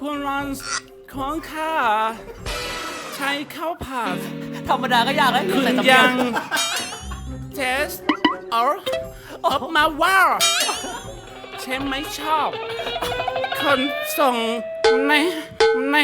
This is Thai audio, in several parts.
พูรันของข้าใช้ข้าวผัดธรรมดาก็ยากแล้วคุณใส่สำเนียังเทสเอออกมาว่าเชมไม่ชอบ คนส่งในใน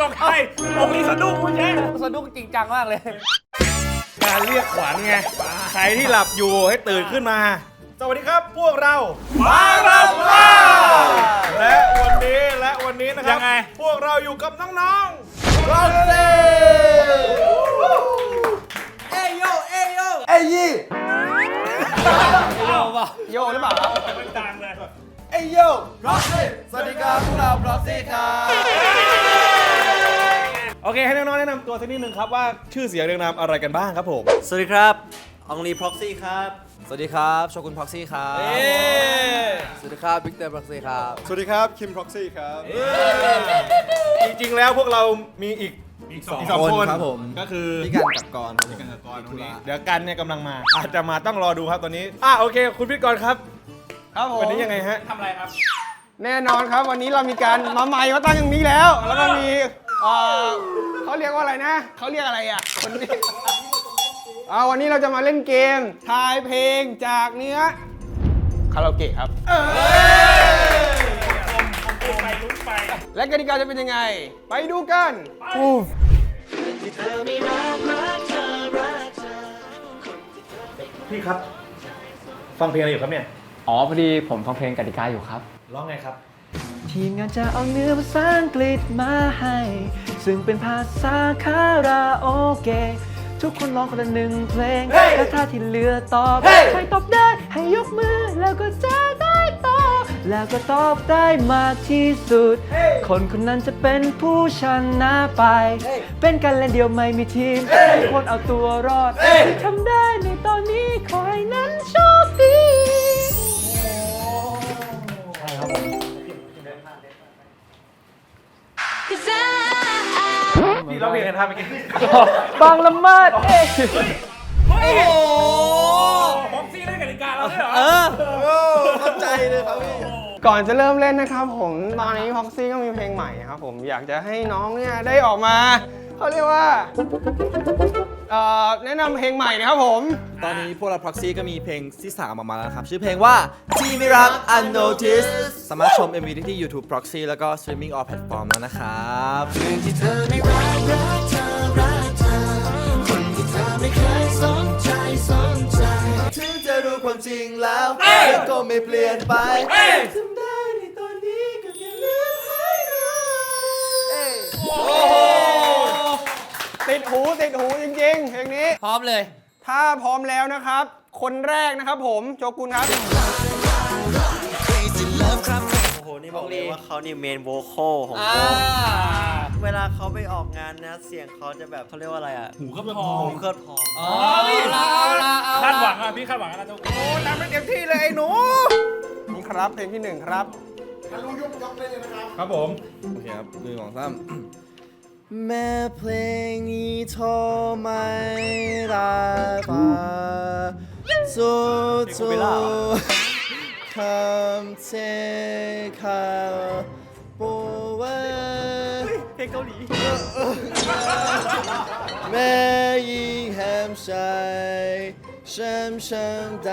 ต้องให้องค์นี้สะดุ้งคุณแย่สะดุ้งจริงจังมากเลย การเรียกขวัญไงใครที่หลับอยู่ให้ตื่นขึ้นมา สวัสดีครับพวกเรามาเรามาและวันนี้และวันนี้นะครับยังไง พวกเราอยู่กับน้องๆเราเซ่เอ้ยโยเอ้ยโยเอ้ยยี่โยป่ะโยหรือเปล่าต่างเลย เอ้ยโยร็อกซี่สวัสดีครับพวกเราร็อกซี่ครับโอเค ให้น้องๆแนะนำตัวสักนิดนึงครับว่าชื่อเสียงเรียงนามอะไรกันบ้างครับผม สวัสดีครับอองลีพ็อกซี่ครับ สวัสดีครับโชกุนพ็อกซี่ครับ สวัสดีครับบิ๊กเตอร์พ็อกซี่ครับ สวัสดีครับ คิม p ็อกซี่ครับ จริงๆ แล้วพวกเรามีอีกอีกสองอีกสองคนครับผม ก็คือพี่กันกับกรครับผมก่อนนี้เดี๋ยวกันเนี่ยกำลังมา อาจจะมาต้องรอดูครับตอนนี้อะโอเค คุณพี่กรณ์ครับ ครับผมวันนี้ยังไงฮะ ทำอะไรครับ แน่นอนครับวันนี้เรามีการมาใหม่มาตั้งอย่างนี้แล้ว แล้วก็มีเอ่อเขาเรียกว่าอะไรนะเขาเรียกอะไรอะคนนี้อ่าวันนี้เราจะมาเล่นเกมทายเพลงจากเนื้อคาราโอเกะครับ ไปลุ้นไปและกติกาจะเป็นยังไง ไปดูกันพี่ครับ ฟังเพลงอะไรอยู่ครับเนี่ย อ๋อพอดีผมฟังเพลงกติกาอยู่ครับ ร้องไงครับ ทีมงานจะเอาเนื้อภาษาอังกฤษมาให้ ซึ่งเป็นภาษาคาราโอเกะทุกคนร้องคนละหนึ่งเพลงและถ้าที่เหลือตอบใครตอบได้ให้ยกมือแล้วก็จะได้ตอบ แล้วก็ตอบได้มากที่สุด คนคนนั้นจะเป็นผู้ชนะไป เป็นการเล่นเดียวไม่มีทีมทุกคนเอาตัวรอดที่ทำได้ในตอนนี้ขอให้นั้นโช ร้องเพลงกันท่าเมื่อกี้บางละมาดเอ้ยโอ้โหบ็อกซี่เล่นกติกาเราด้วยเหรอ เออเข้าใจเลยครับพี่ ก่อนจะเริ่มเล่นนะครับผมตอนนี้พ็อกซี่ก็มีเพลงใหม่ครับผมอยากจะให้น้องเนี่ยได้ออกมาเขาเรียกว่า เอ่อแนะนำเพลงใหม่นะครับผม ตอนนี้พวกเรา Proxy ก็มีเพลงที่3ออกมาแล้วนะครับ ชื่อเพลงว่าที่ไม่รัก Unnoticed สามารถชม MV ได้ที่ YouTube Proxy แล้วก็ Streaming all platform แล้วนะครับ ถึงจะรู้ความจริงแล้วแต่ก็ไม่เปลี่ยนไปทำได้ในตอนนี้ก็แค่เลือกให้เรา ติดหูติดหูจริงๆเพลงนี้ พร้อมเลย ถ้าพร้อมแล้วนะครับ คนแรกนะครับผมโจกุนครับโอ้โห นี่บอกเลยว่าเขานี่เมนโวคอลของอ่า วงเวลาเขาไปออกงานนะ เสียงเขาจะแบบเขาเรียกว่าอะไรอะหูก็พองหูเคลือบพองเอาละเอาละเอาคาดหวัละงอะพี่คาดหวังอะไรเจ้าโอ้ทำให้เต็มที่เลยไอ้หนูนี่ครับเพลงที่หนึ่งครับ ครับผม โอเคครับหนึ่งสองสาม แม่เพลงนี้โทรไม่ได้ป่าสุดสุดคำเทคาปูเวเพลงเกาหลีแม่ยิงแฮมชัยฉันฉันไ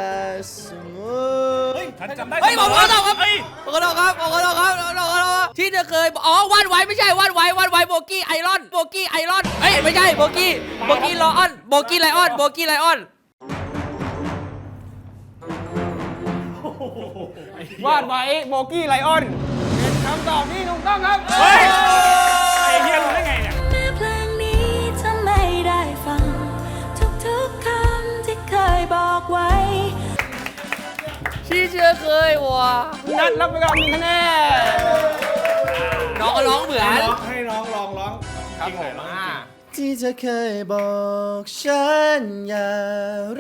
ด้เสมอท่านจำได้เฮ้ยผมขอโทษครับเฮ้ยผมขอโทษครับผมขอโทษครับผมขอโทษครับที่เธอเคยบอกอ๋อวันไว้ไม่ใช่วันไว้วันไว้โบกี้ไอรอนโบกี้ไอรอนเอ้ยไม่ใช่โบกี้โบกี้ไลออนโบกี้ไลออนโบกี้ไลออนวาดไว้โบกี้ไลออนเป็นคำตอบที่ถูกต้องครับเฮ้ย ที่เชื่อเคยว่ะนัดรับไปก่อนหนึ่งคะแนนน้องก็ร้องเหมือนร้องให้น้องลองร้องครับผมอ่าที่เธอเคยบอกฉันอย่า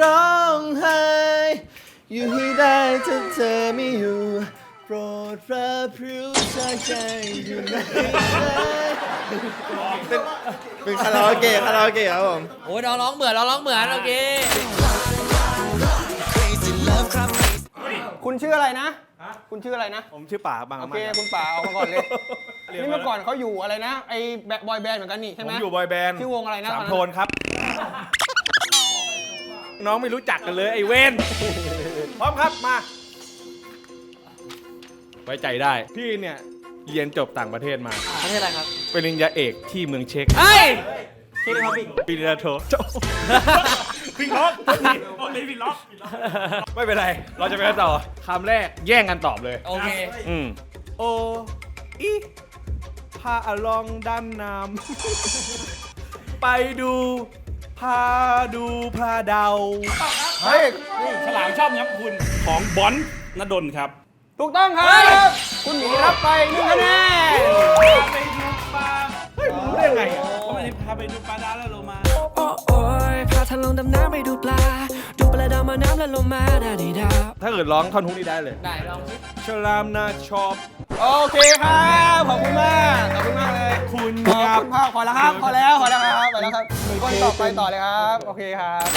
ร้องไห้อยู่ให้ได้ถ้าเธอไม่อยู่โปรดพระพริ้วใจใจอยู่ในเป็นเป็นคาราโอเกะคาราโอเกะครับผม โอ้ยเราร้องเหมือนเราร้องเหมือนโอเค คุณชื่ออะไรนะคุณชื่ออะไรนะ ผมชื่อป่าบางโออาเคมาคุณป่าออกมาก่อนเลยนี่เมื่อก่อนเขาอยู่อะไรนะ ไอ้แบบบอย แบนด์เหมือนกันนี่ใช่ผไหม มอยู่บอยแบนด์ชื่อวงอะไรนะสามตอนนั้น โทนครับ น้องไม่รู้จักกันเลย ไอ้เวนพร้อมครับมา ไว้ใจได้ พี่เนี่ย เรียนจบต่างประเทศมา ประเทศอะไรครับปริญญาเอกที่เมืองเช็ก เฮ้ย ปริญญาโทพี่ล็อกพี่ล็อกไม่เป็นไร เราจะไปกันต่อคำแรกแย่งกันตอบเลย โอเค อืมโออีพาอลองด้านน้ำไปดูพาดูพระเดาเฮ้ยฉลามชอบยับคุณของบอนนดลครับ ถูกต้องครับ คุณหมีรับไปหนึ่งคะแนนไปดูปลาเฮ้ยรู้ได้ไงอะเขาไม่ได้พาไปดูปลาดาวแล้วโลมาโอ้โอยพาทะลงดำน้ำไปดูปลา ดูปลาดาวมาน้ำแล้วลงมาได้ดีดาวถ้าเกิดร้องท่อนฮุกนี้ได้เลย ได้ลองสิฉลามนาชอบ โอเคครับ ขอบคุณมาก ขอบคุณมากเลย คุณขอบครับคุณพ่อพอแล้วครับ พอแล้ว พอแล้วครับ ไปแล้วครับคนต่อไปต่อเลยครับ โอเคครับ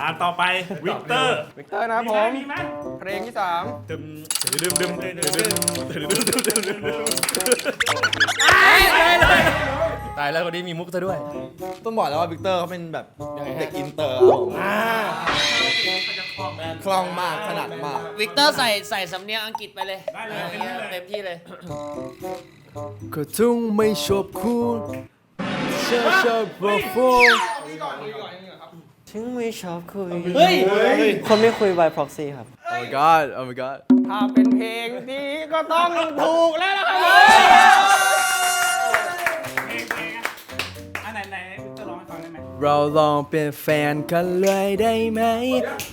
อ่าต่อไปวิกเตอร์วิกเตอร์นะครับผม มีไหมเพลงที่สามดึม ดื่มดื่มดื่มดื่มดื่มดื่มตายแล้วคนนี้มีมุกซะด้วย ต้องบอกแล้วว่าวิกเตอร์เขาเป็นแบบเด็กอินเตอร์คล่องมากขนาดมาก วิกเตอร์ใส่ใส่สำเนียงอังกฤษไปเลยเต็มที่เลยก็ทุ่งไม่ชอบคุณเชื่อชอบบอกฟู ถึงไม่ชอบคุย เฮ้ย คนไม่คุย by proxy ครับ Oh my god Oh my god ถ้าเป็นเพลงนี้ก็ต้องถูกแล้วนะครับเพลงเพลงอะอันไหนไหนวิกเตอร์ร้องให้ฟังได้ไหมเราลองเป็นแฟนกันเลยได้ไหม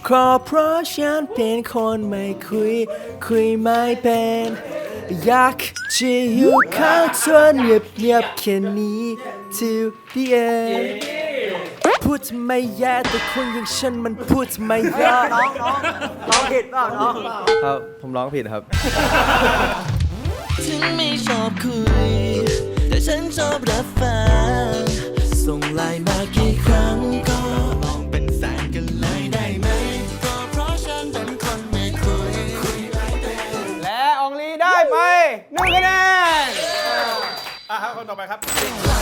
ขอเพราะฉันเป็นคนไม่คุย คุยไม่เป็น อยากจะอยู่ข้างเธอเงียบเงียบๆแค่นี้ to the end พูดไม่แย่แต่คนอย่างฉันมันพูดไม่แย่น้องน้องร้องผิดเปล่าน้องครับผมร้องผิดครับถึงไม่ชอบคุย แต่ฉันชอบรับฟัง ส่งไลน์มากี่ครั้งก็ลองเป็นแฟนกันเลยได้ไหม ก็เพราะฉันเป็นคนไม่คุย และอองลีได้ไปหนึ่งคะแนนอะครับคนต่อไปครับ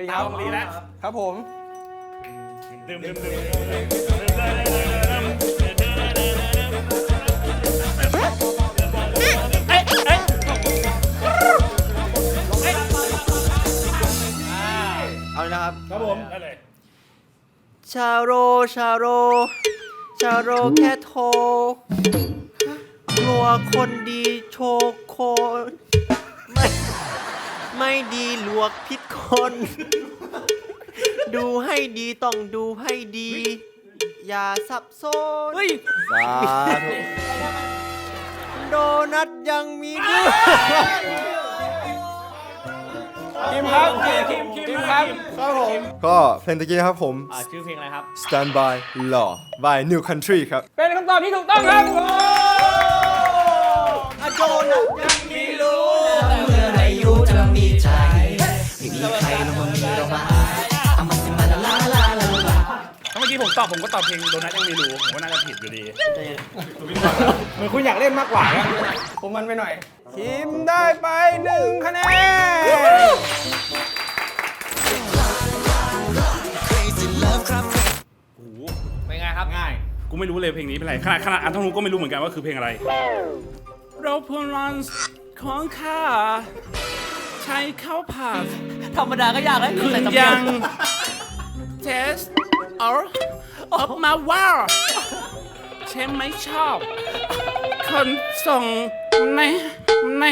ละอองลีครับอองลีแล้ว ครับผมดื่มดื่มดื่มเอาเลยนะครับ ครับผมได้เลยชาโร ชาโร ชาโรแค่โทรกลัวคนดีโชว์คนไม่ ไม่ดีลวกพิษคน ดูให้ดีต้องดูให้ดี อย่าสับสนสาธุโดนัทยังมีด้วยทีมครับทีมครับครับผมก็เพลงตะกี้นะครับผมชื่อเพลงอะไรครับ Stand by Law by New Country ครับ เป็นคำตอบที่ถูกต้องครับโดนัทยังมี มีใครลงมามีเรามาเอามาสิมาลาลาลาลาลาเมื่อกี้ผมตอบผมก็ตอบเพลงโดนัทยังไม่รู้ผมก็น่าจะผิดอยู่ดีเหมือนคุณอยากเล่นมากกว่าผมมันไปหน่อยทีมได้ไปหนึ่งคะแนน เป็นไงครับ ง่าย กูไม่รู้เลยเพลงนี้เป็นไรขนาดขนาดอันทองรู้ก็ไม่รู้เหมือนกันว่าคือเพลงอะไร เราพลันของข้าใช้เข้าผ่า ธรรมดาก็ยากแล้วคุณใส่สำเนียังง test or of my war ใช่ไหมชอบ คนส่งในใน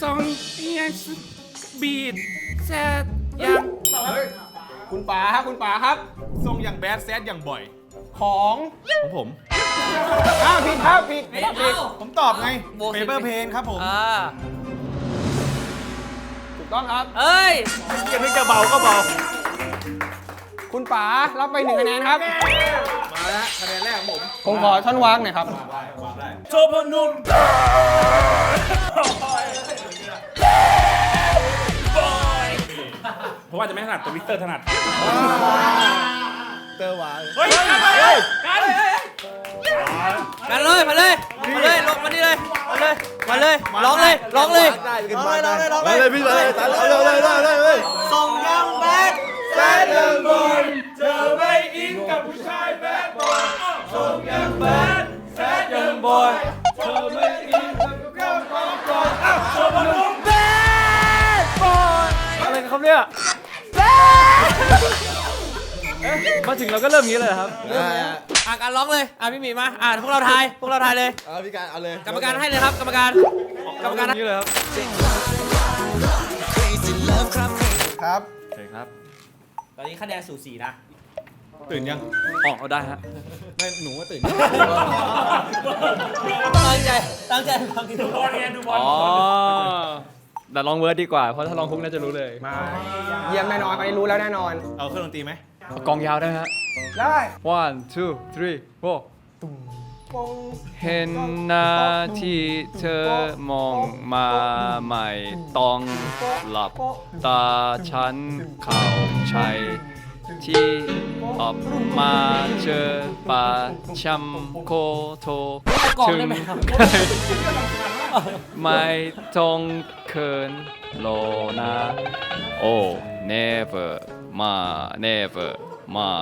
ส่งยังบีดแซดยังคุณป๋าครับคุณป๋าครับทรงอย่างแบดแซดอย่างบ่อย ของของผมอ้าวผิดครับผิดผิดผิดผมตอบไงโบเปสิเปอร์เพนครับผมอ่า ถูกต้องครับ เอ้ยจะนึกจะเบาก็เบา คุณป๋ารับไปหนึ่งคะแนนครับ มาแล้วคะแนนแรกของผมผมขอท่อนวางหน่อยครับ โชพนุมเพราะว่าจะไม่ถนัดแต่วิกเตอร์ถนัด เตอร์หวานเฮ้ยเฮ้ ยกันเลยมาเลยมาเลยลงมานี่เลยมาเลยมาเลยร้องเลยร้องเลยได้กันมาได้ร้องเลยพี่เลยตัดเลยเลยเลยเลยเลยส่งยังแบดแบดยังบอยเธอไม่อินกับผู้ชายแบดบอยส่งยังแบดแบดยังบอยเธอไม่อินกับผู้ชายแบดบอยอ้าวโชพนุมอะไรกันครับเนี่ยมาถึงเราก็เริ่มอย่างนี้เลยเหรอครับ อะการร้องเลยอะพี่หมีมาอะพวกเราทายพวกเราทายเลยเอาพี่การเอาเลยกรรมการให้เลยครับกรรมการกรรมการอย่างนี้เลยครับครับโอเคครับ ตอนนี้คะแนนสูสีนะตื่นยังออกเอาได้ฮะไม่หนูว่าตื่นตั้งใจตั้งใจฟังดูบอลไงดูบอลอ๋อแต่ลองเวิร์ดดีกว่าเพราะถ้าลองคุกน่าจะรู้เลยมาเยี่ยมแน่นอนคราวนี้รู้แล้วแน่นอนเอาเครื่องดนตรีไหม กองยาวได้ไหมฮะ ได้ one two three four เห็นหน้าที่เธอมองมาใหม่ต้องหลับตาฉันเข่าชัย ที่ออกมาเจอปาชัมโคโทกล่องถึงได้ไหมครับ ไม่ต้องเคินโลนะ โอ้ never มา never ไม่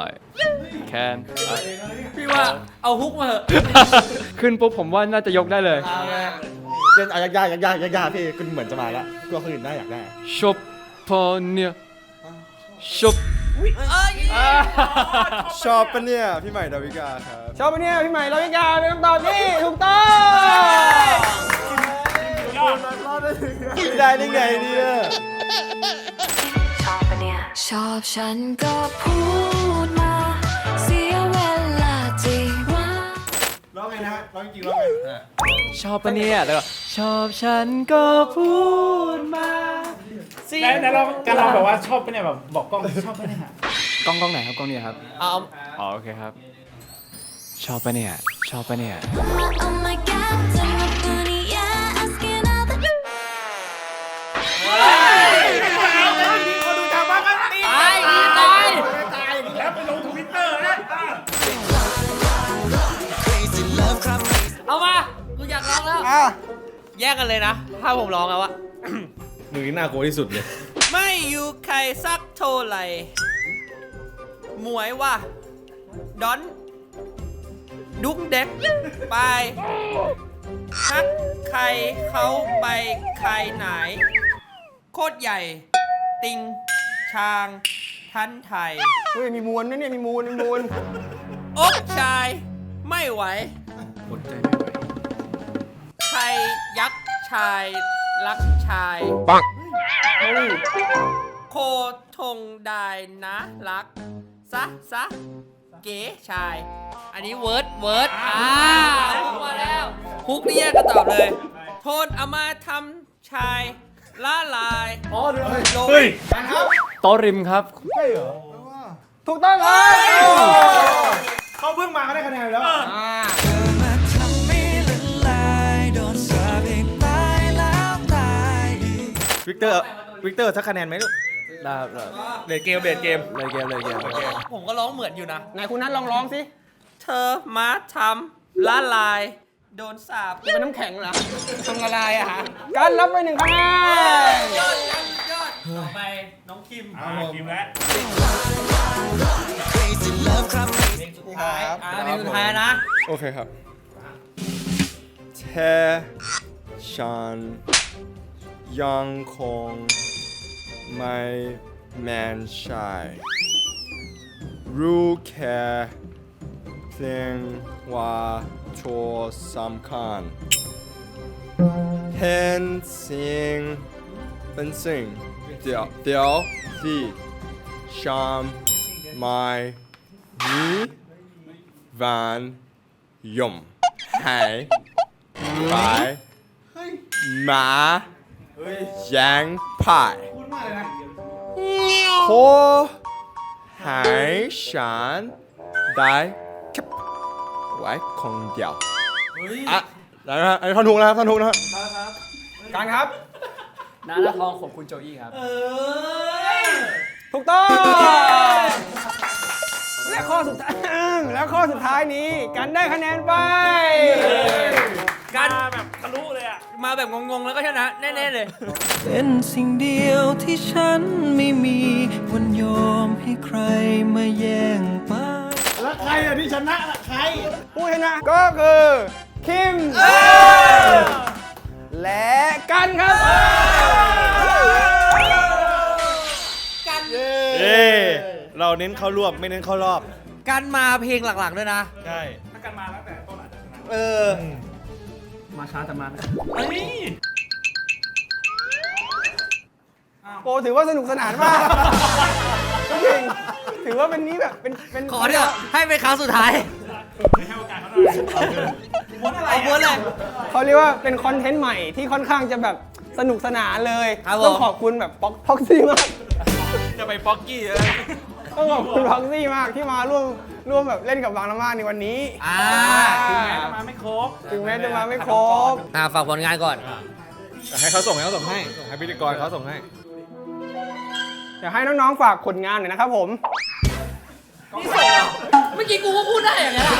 can พี่ว่าเอาฮุกมาเถอะขึ้นปุ๊บผมว่าน่าจะยกได้เลยเล่นเอายากยากยากยากยากพี่คุณเหมือนจะมาแล้วกลัวคนอื่นได้อยากได้ชบพอเนี่ยชบเอ้ยชอบปะเนี่ย พี่ใหม่ดาวิกาครับ ชอบไหมเนี่ยพี่ใหม่ลาวิกาเป็นคำตอบที่ถูกต้องได้ได้ไงเนี่ย ชอบฉันก็พูดมา เสียเวลาจีว่า ร้องไงนะฮะร้องจริงๆร้องไงชอบปะเนี่ยแล้วก็ชอบฉันก็พูดมาไหนไหนลองการลองแบบว่าชอบไปะเนี่ยแบบบอกกล้องชอบไปะเนี่ยกล้องกล้องไหนครับกล้องนี้ครับเอาอ๋อโอเคครับ ชอบปะเนี่ยชอบปะเนี่ย Oh แล้วอะแยกกันเลยนะ ถ้าผมร้องแล้วอะมือน่ากลัวที่สุดเลย ไม่อยู่ใครสักเท่าไหร่หมวยว่ะดอน ดุ๊กเด็กไปฮักใครเขาไปใครไหน โคตรใหญ่ ติง ชาง ทันไทย เฮ้ยมีมูลนะเนี่ยมีมูลมีมูล อกชาย ไม่ไหว อดใจไม่ไหว ใครยักษ์ชายรักชายเฮ้ยโคทงได้นะรักซะซะเก๋ชาย อันนี้เวิร์ดเวิร์ดอ่ามาแล้วฮุกนี่แยกกันตอบเลย โทนเอามาทำชายละลายอ๋อลงเฮ้ยโต๊ะริมครับถูกต้องครับเขาเพิ่งมาก็ได้คะแนนแล้ว อ่า วิกเตอร์วิกเตอร์สักคะแนนไหมลูกได้ครับได้เดทเกมเดทเกมเลยเกมเลยเกมผมก็ร้องเหมือนอยู่นะ ไหนคุณนัทลองร้องสิเธอมาทำละลาย โดนสาบเป็นน้ำแข็งเหรอทำละลายอะฮะการรับไปหนึ่งคะแนนยอดยอดยอดต่อไปน้องคิมอ่าทีมแล้วเพลงสุดท้ายอ่าเพลงสุดท้ายนะ โอเคครับเทฉัน ยังคงไม่แมนชายรู้แค่เพียงว่าโชว์สำคัญเห็นสิ่งเป็นสิ่งเดียวเดียวที่ฉันไม่มีวันยมให้ไปมา ยังพายขอให้ฉันได้เก็บไว้คนเดียวอะได้นะฮะอันนี้ท่อนทุกนะครับท่อนทุกนะครับการครับน้าหน้าทองของคุณโจอี้ครับถูกต้อง และข้อสุดท้าย แล้วข้อสุดท้ายนี้ กันได้คะแนนไปกันแบบทะลุเลยอะ มาแบบงงๆ แล้วก็ชนะแน่ๆเลย เป็นสิ่งเดียวที่ฉันไม่มีวันยอมให้ใครมาแย่งไปแล้วใครอะที่ชนะล่ะใคร ผู้ชนะก็คือ คิมและกันครับเย้เราเน้นเข้ารวบไม่เน้นเข้ารอบ กันมาเพลงหลักๆด้วยนะ ใช่เออ มาช้าแต่มานะโปถือว่าสนุกสนานมากจริงๆถือว่าเป็นนี้แบบเป็นเป็นขอเถอะให้เป็นครั้งสุดท้ายให้โอกาสเขาหน่อยเอาม้วนเลยเขาเรียกว่าเป็นคอนเทนต์ใหม่ที่ค่อนข้างจะแบบสนุกสนานเลยครับผมต้องขอบคุณแบบพ็อกพ็อกซี่มาก จะไปป๊อกกี้เลย ต้องขอบคุณพ็อกซี่มากที่มาร่วมร่วมแบบเล่นกับบางละมาดในวันนี้อ่าถึงแม้จะมาไม่ครบ ถึงแม้จะมาไม่ครบ อ่าฝากผลงานก่อน ให้เขาส่งให้เขาส่งให้ส่งให้พิธีกรเขาส่งให้ เดี๋ยวให้น้องๆฝากผลงานหน่อยนะครับผมเมื่อกี้กูก็พูดได้อย่างนี้นอ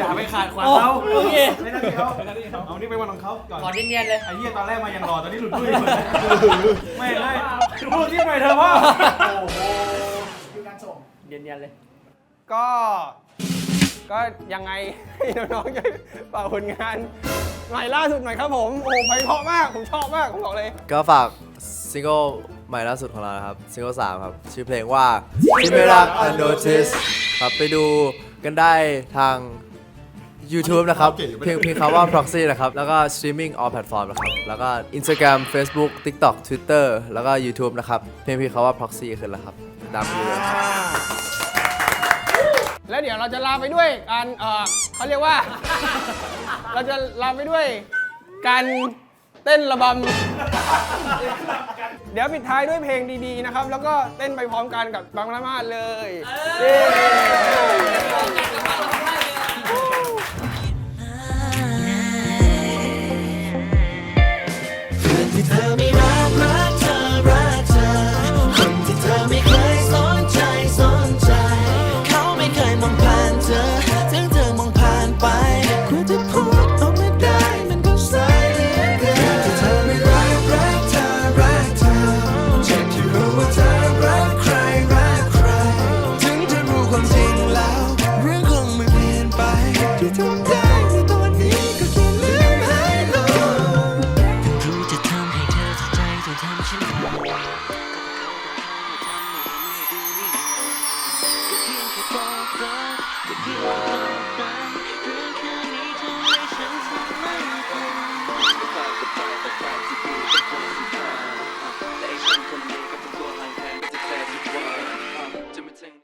ย่าไปขาดขวางโอ้เขาโอเค ไม่ได้เขาไม่ได้เขาเอานี่ไปวันของเขาก่อนขอเนียนๆเลย ไอ้เหี้ยตอนแรกมายังรอตอนนี้หลุดลุยหมดไม่ไม่พูดที่ไปเถอะพ่อโอ้โหเนียนๆเลย ก็ ก็ยังไงให้น้องๆจะฝากผลงานใหม่ล่าสุดหน่อยครับผม โอ้โหไพเราะมาก ผมชอบมาก ผมบอกเลย ก็ฝากซิงเกิลใหม่ล่าสุดของเรานะครับซิงเกิลสามครับ ชื่อเพลงว่าที่ไม่รัก unnoticed ครับไปดูกันได้ทาง YouTube นะครับเพียงเพียงคำว่า proxy นะครับ แล้วก็ streaming all platform นะครับ แล้วก็ Instagram Facebook TikTok Twitter แล้วก็ YouTube นะครับเพียงเพียงคำว่า proxy ขึ้นแล้วครับตามไปดูเลยครับแล้วเดี๋ยวเราจะลาไปด้วยการเออเขาเรียกว่า เราจะลาไปด้วยการเต้นระบำ เดี๋ยวปิดท้ายด้วยเพลงดีๆนะครับ แล้วก็เต้นไปพร้อมกันกับบางละมาดเลยเย้